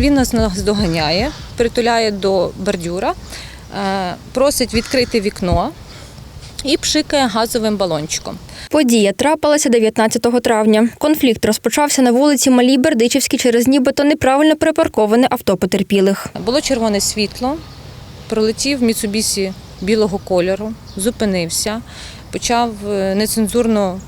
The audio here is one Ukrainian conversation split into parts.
Він нас наздоганяє, притуляє до бордюра, е, просить відкрити вікно і пшикає газовим балончиком. Подія трапилася 19 травня. Конфлікт розпочався на вулиці Малій Бердичівській через нібито неправильно припарковане авто потерпілих. Було червоне світло, пролетів Міцубісі білого кольору, зупинився, почав е, нецензурно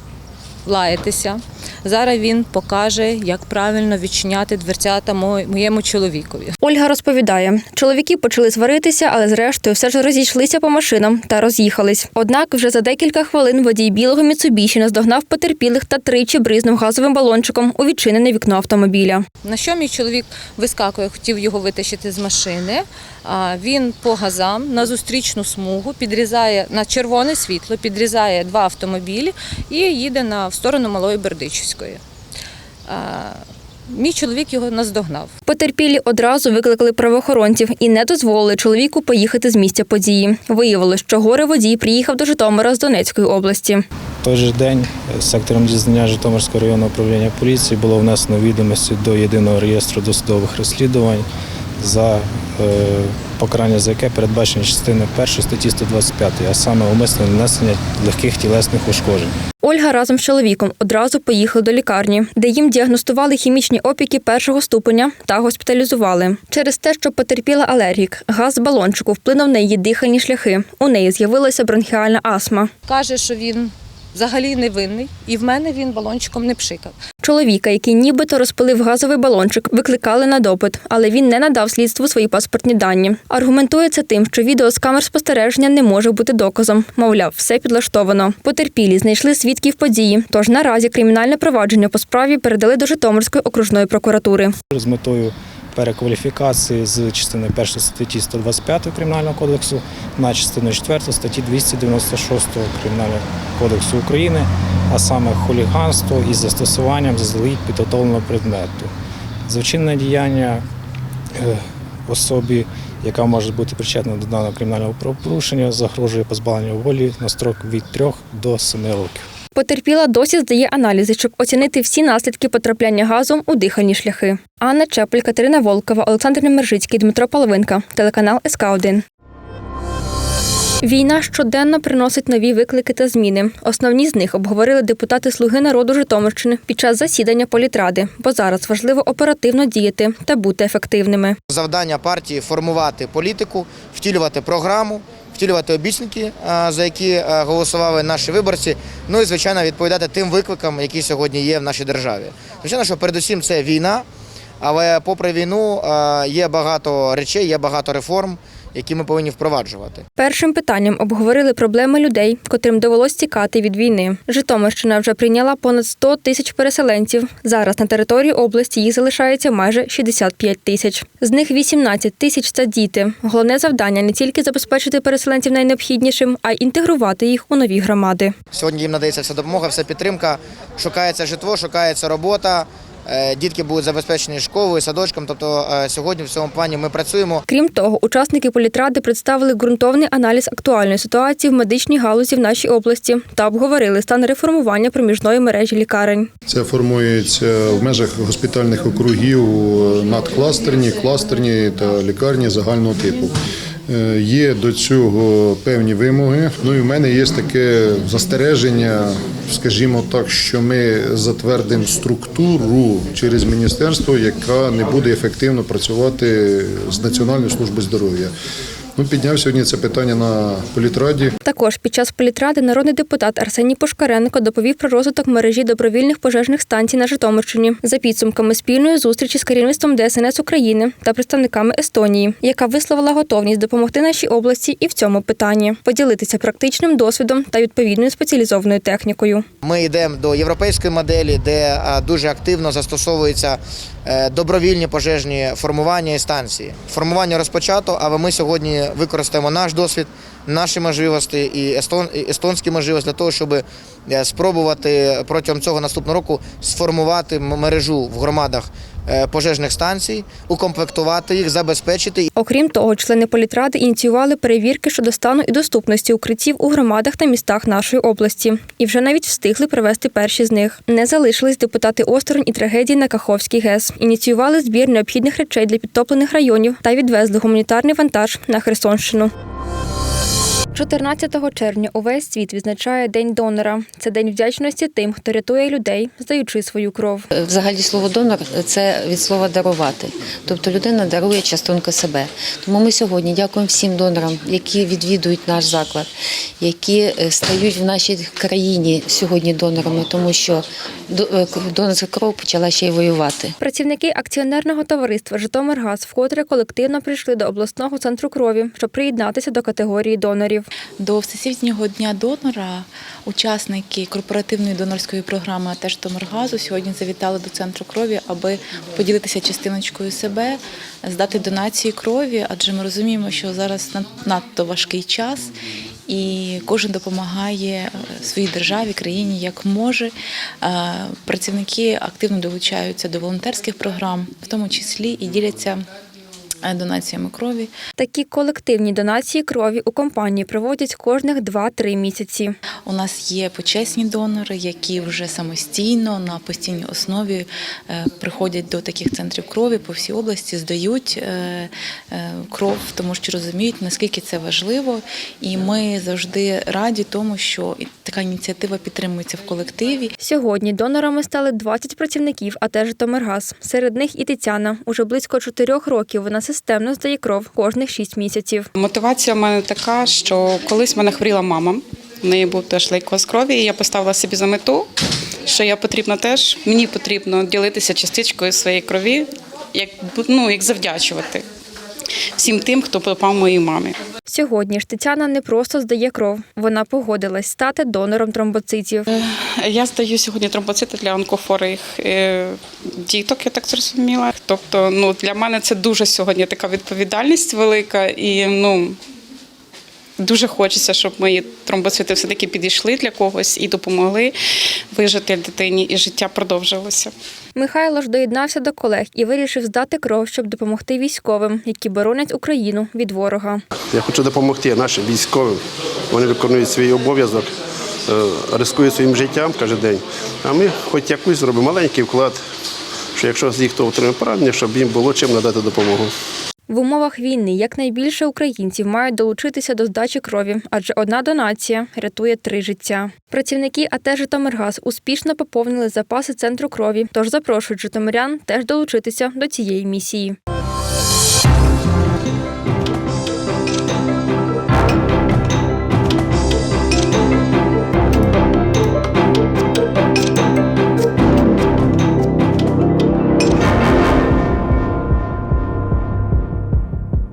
лаятися. Зараз він покаже, як правильно відчиняти дверцята моєму чоловікові. Ольга розповідає, чоловіки почали сваритися, але зрештою все ж розійшлися по машинам та роз'їхались. Однак вже за декілька хвилин водій білого Міцубіші наздогнав потерпілих та тричі бризнув газовим балончиком у відчинене вікно автомобіля. На що мій чоловік вискакує, хотів його витащити з машини. Він по газам на зустрічну смугу підрізає на червоне світло, підрізає два автомобілі і їде на в сторону Малої Бердичівської. А, Мій чоловік його наздогнав. Потерпілі одразу викликали правоохоронців і не дозволили чоловіку поїхати з місця події. Виявилось, що горе водій приїхав до Житомира з Донецької області. Той же день сектором дізнання Житомирського районного управління поліції було внесено відомості до єдиного реєстру досудових розслідувань за покарання за яке передбачено частиною 1 статті 125, а саме умисне нанесення легких тілесних ушкоджень. Ольга разом з чоловіком одразу поїхали до лікарні, де їм діагностували хімічні опіки першого ступеня та госпіталізували. Через те, що потерпіла алергік, газ з балончику вплинув на її дихальні шляхи. У неї з'явилася бронхіальна астма. Каже, що він взагалі невинний, і в мене він балончиком не пшикав. Чоловіка, який нібито розпилив газовий балончик, викликали на допит, але він не надав слідству свої паспортні дані. Аргументує це тим, що відео з камер спостереження не може бути доказом. Мовляв, все підлаштовано. Потерпілі знайшли свідків події. Тож наразі кримінальне провадження по справі передали до Житомирської окружної прокуратури. З метою перекваліфікації з частини 1 статті 125 Кримінального кодексу на частину 4 статті 296 Кримінального кодексу України, а саме хуліганство із застосуванням заздалегідь підготовленого предмету. За діяння е, особі, яка може бути причетна до даного кримінального правопорушення, загрожує позбавлення волі на строк від 3 до 7 років. Потерпіла досі здає аналізи, щоб оцінити всі наслідки потрапляння газу у дихальні шляхи. Анна Чепель, Катерина Волкова, Олександр Немержицький, Дмитро Половинка. Телеканал СК 1 Війна щоденно приносить нові виклики та зміни. Основні з них обговорили депутати Слуги народу Житомирщини під час засідання політради, бо зараз важливо оперативно діяти та бути ефективними. Завдання партії формувати політику, втілювати програму, втілювати обіцянки, за які голосували наші виборці. Ну і звичайно відповідати тим викликам, які сьогодні є в нашій державі. Звичайно, що передусім це війна, але попри війну є багато речей, є багато реформ, які ми повинні впроваджувати. Першим питанням обговорили проблеми людей, котрим довелось тікати від війни. Житомирщина вже прийняла понад 100 тисяч переселенців. Зараз на території області їх залишається майже 65 тисяч. З них 18 тисяч це діти. Головне завдання не тільки забезпечити переселенців найнеобхіднішим, а й інтегрувати їх у нові громади. Сьогодні їм надається вся допомога, вся підтримка, шукається житло, шукається робота. Е, Дітки будуть забезпечені школою, садочком. Тобто е, сьогодні в цьому плані ми працюємо. Крім того, учасники політради представили ґрунтовний аналіз актуальної ситуації в медичній галузі в нашій області та обговорили стан реформування проміжної мережі лікарень. Це формується в межах госпітальних округів надкластерні, кластерні та лікарні загального типу. Е, Є до цього певні вимоги. Ну і в мене є таке застереження, скажімо так, що ми затвердимо структуру через міністерство, яка не буде ефективно працювати з Національною службою здоров'я. Ну, підняв сьогодні це питання на політраді. Також під час політради народний депутат Арсеній Пушкаренко доповів про розвиток мережі добровільних пожежних станцій на Житомирщині за підсумками спільної зустрічі з керівництвом ДСНС України та представниками Естонії, яка висловила готовність допомогти нашій області і в цьому питанні, поділитися практичним досвідом та відповідною спеціалізованою технікою. Ми йдемо до європейської моделі, де дуже активно застосовуються е, добровільні пожежні формування і станції. Формування розпочато, але ми сьогодні використаємо наш досвід, наші можливості і естон, естонські можливості для того, щоб е, спробувати протягом цього наступного року сформувати мережу в громадах е, пожежних станцій, укомплектувати їх, забезпечити Окрім того, члени політради ініціювали перевірки щодо стану і доступності укриттів у громадах та містах нашої області, і вже навіть встигли провести перші з них. Не залишились депутати осторонь і трагедії на Каховській ГЕС. Ініціювали збір необхідних речей для підтоплених районів та відвезли гуманітарний вантаж на Херсонщину. 14 червня увесь світ відзначає День донора. Це день вдячності тим, хто рятує людей, здаючи свою кров. Взагалі слово донор це від слова дарувати. Тобто людина дарує частинку себе. Тому ми сьогодні дякуємо всім донорам, які відвідують наш заклад, які е, стають в нашій країні сьогодні донорами, тому що е, донорська кров почала ще й воювати. Працівники акціонерного товариства Житомиргаз вкотре колективно прийшли до обласного центру крові, щоб приєднатися до категорії донорів. До Всесвітнього дня донора учасники корпоративної донорської програми «АТЕ Житомиргазу» сьогодні завітали до центру крові, аби поділитися частиночкою себе, здати донації крові, адже ми розуміємо, що зараз над- надто важкий час. І кожен допомагає е, своїй державі, країні як може. Е, Працівники активно долучаються до волонтерських програм, в тому числі і діляться донаціями крові. Такі колективні донації крові у компанії проводять кожних 2-3 місяці. У нас є почесні донори, які вже самостійно на постійній основі е, приходять до таких центрів крові по всій області, здають е, е, кров, тому що розуміють, наскільки це важливо. І ми завжди раді тому, що така ініціатива підтримується в колективі. Сьогодні донорами стали 20 працівників АТ Житомиргаз. Серед них і Тетяна. Уже близько 4 років вона системно здає кров кожних 6 місяців. Мотивація в мене така, що колись мене хворіла мама. В неї був теж лейкоз крові, і я поставила собі за мету, що я потрібна теж, мені потрібно ділитися частичкою своєї крові, як, ну, як завдячувати всім тим, хто пропав моїй мамі. Сьогодні ж Тетяна не просто здає кров. Вона погодилась стати донором тромбоцитів. Я здаю сьогодні тромбоцити для онкохворих е, діток, я так зрозуміла. Тобто, ну, для мене це дуже сьогодні така відповідальність велика і ну. Дуже хочеться, щоб мої тромбоцити все-таки підійшли для когось і допомогли вижити дитині, і життя продовжилося. Михайло ж доєднався до колег і вирішив здати кров, щоб допомогти військовим, які боронять Україну від ворога. Я хочу допомогти нашим військовим. Вони виконують свій обов'язок, е, ризикують своїм життям кожен день. А ми хоч якусь зробимо маленький вклад, що якщо з їх хто отримає поранення, щоб їм було чим надати допомогу. В умовах війни якнайбільше українців мають долучитися до здачі крові, адже одна донація рятує три життя. Працівники АТ Житомиргаз успішно поповнили запаси центру крові, тож запрошують житомирян теж долучитися до цієї місії.